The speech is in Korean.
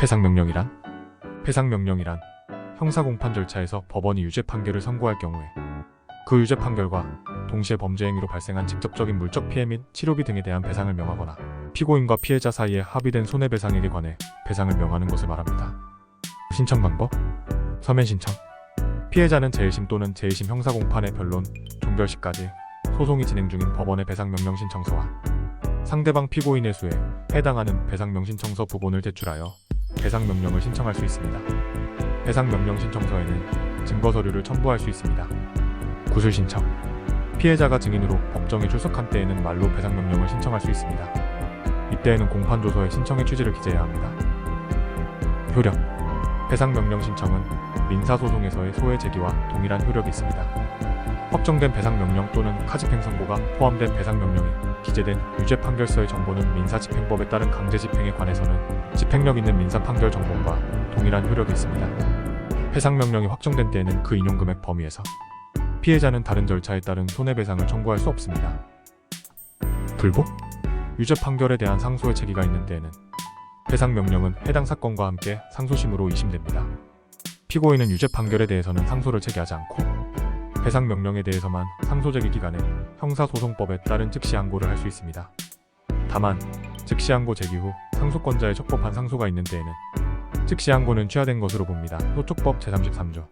패상명령이란? 패상명령이란 형사공판 절차에서 법원이 유죄 판결을 선고할 경우에 그 유죄 판결과 동시에 범죄 행위로 발생한 직접적인 물적 피해 및 치료비 등에 대한 배상을 명하거나 피고인과 피해자 사이에 합의된 손해배상액에 관해 배상을 명하는 것을 말합니다. 신청 방법 서면 신청 피해자는 제1심 또는 제2심 형사공판의 변론, 종결 시까지 소송이 진행 중인 법원의 배상명령 신청서와 상대방 피고인의 수에 해당하는 배상명 신청서 부본을 제출하여 배상 명령을 신청할 수 있습니다. 배상 명령 신청서에는 증거 서류를 첨부할 수 있습니다. 구술 신청 피해자가 증인으로 법정에 출석한 때에는 말로 배상 명령을 신청할 수 있습니다. 이때에는 공판 조서에 신청의 취지를 기재해야 합니다. 효력 배상 명령 신청은 민사소송에서의 소외 제기와 동일한 효력이 있습니다. 확정된 배상 명령 또는 카집행 선고가 포함된 배상 명령이 기재된 유죄 판결서의 정보는 민사집행법에 따른 강제 집행에 관해서는 집행력 있는 민사 판결 정보과 동일한 효력이 있습니다. 해상명령이 확정된 때에는 그 인용금액 범위에서 피해자는 다른 절차에 따른 손해배상을 청구할 수 없습니다. 불복? 유죄 판결에 대한 상소의 체기가 있는 때에는 해상명령은 해당 사건과 함께 상소심으로 이심됩니다. 피고인은 유죄 판결에 대해서는 상소를 체계하지 않고 해상 명령에 대해서만 상소 제기 기간에 형사소송법에 따른 즉시 항고를 할 수 있습니다. 다만 즉시 항고 제기 후 상소권자의 적법한 상소가 있는 때에는 즉시 항고는 취하된 것으로 봅니다. 소촉법 제33조